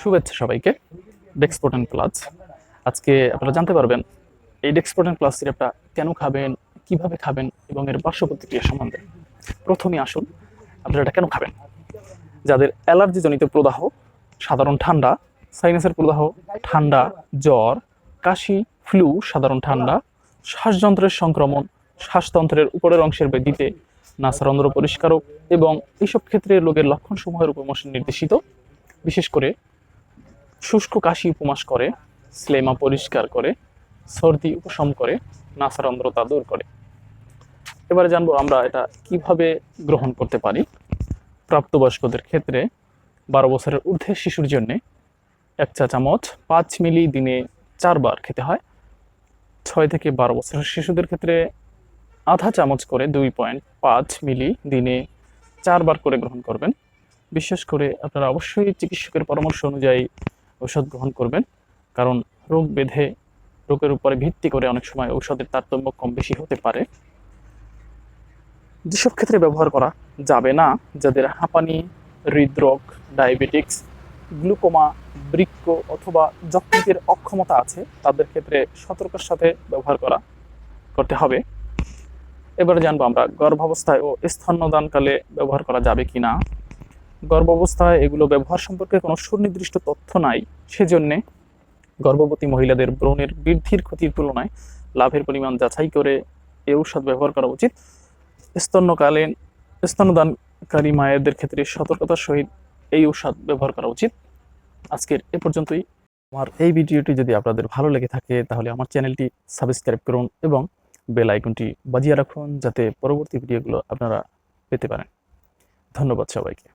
শুভেচ্ছা সবাইকে। ডেক্সপোর্টেন প্লাস আজকে আপনারা জানতে পারবেন, এই ডেক্সপোর্টেন প্লাস সিরাপটা কেন খাবেন, কীভাবে খাবেন এবং এর পার্শ্ব প্রতিক্রিয়া সম্বন্ধে। প্রথমে আসুন, আপনারা এটা কেন খাবেন? যাদের অ্যালার্জিজনিত প্রদাহ, সাধারণ ঠান্ডা সাইনাসের প্রদাহ, ঠান্ডা, জ্বর, কাশি ফ্লু সাধারণ ঠান্ডা, শ্বাসযন্ত্রের সংক্রমণ, শ্বাসতন্ত্রের উপরের অংশের বৃদ্ধিতে নাসারন্ধ্র পরিষ্কারক এবং এইসব ক্ষেত্রে রোগের লক্ষণসমূহের উপমর্শ নির্দেশিত। বিশেষ করে শুষ্ক কাশি উপমাস করে, স্লেমা পরিষ্কার করে, সর্দি উপশম করে নাসারন্ধ্রতা দূর করে। এবারে জানব আমরা এটা কীভাবে গ্রহণ করতে পারি। প্রাপ্তবয়স্কদের ক্ষেত্রে বারো বছরের ঊর্ধ্বে শিশুর জন্যে এক চা চামচ পাঁচ মিলি দিনে চারবার খেতে হয়। ছয় থেকে বারো বছরের শিশুদের ক্ষেত্রে আধা চামচ করে দুই পয়েন্ট পাঁচ মিলি দিনে চারবার করে গ্রহণ করবেন। বিশেষ করে আপনারা অবশ্যই চিকিৎসকের পরামর্শ অনুযায়ী ঔষধ গ্রহণ করবেন। কারণ রোগ বেঁধে রোগের উপরে ভিত্তি করে অনেক সময় ঔষধের তারতম্য কম বেশি হতে পারে। যেসব ক্ষেত্রে ব্যবহার করা যাবে না, যাদের হাঁপানি, হৃদরোগ, ডায়াবেটিক্স, গ্লুকোমা, বৃক্ক অথবা যকৃতের অক্ষমতা আছে, তাদের ক্ষেত্রে সতর্কের সাথে ব্যবহার করা করতে হবে। এবারে জানব আমরা গর্ভাবস্থায় ও স্তন্যদানকালে ব্যবহার করা যাবে কি না গর্ভাবস্থায় এগুলো ব্যবহার সম্পর্কে কোনো সুনির্দিষ্ট তথ্য নাই। সেজন্যে গর্ভবতী মহিলাদের ব্রণের বৃদ্ধির ক্ষতির তুলনায় লাভের পরিমাণ যাচাই করে এ ঔষধ ব্যবহার করা উচিত। স্তন্যকালীন স্তন্যদানকারী মায়েদের ক্ষেত্রে সতর্কতার সহিত এই ঔষধ ব্যবহার করা উচিত। আজকের এ পর্যন্তই। আমার এই ভিডিওটি যদি আপনাদের ভালো লেগে থাকে, তাহলে আমার চ্যানেলটি সাবস্ক্রাইব করুন এবং বেল আইকনটি বাজিয়ে রাখুন, যাতে পরবর্তী ভিডিওগুলো আপনারা পেতে পারেন। ধন্যবাদ সবাইকে।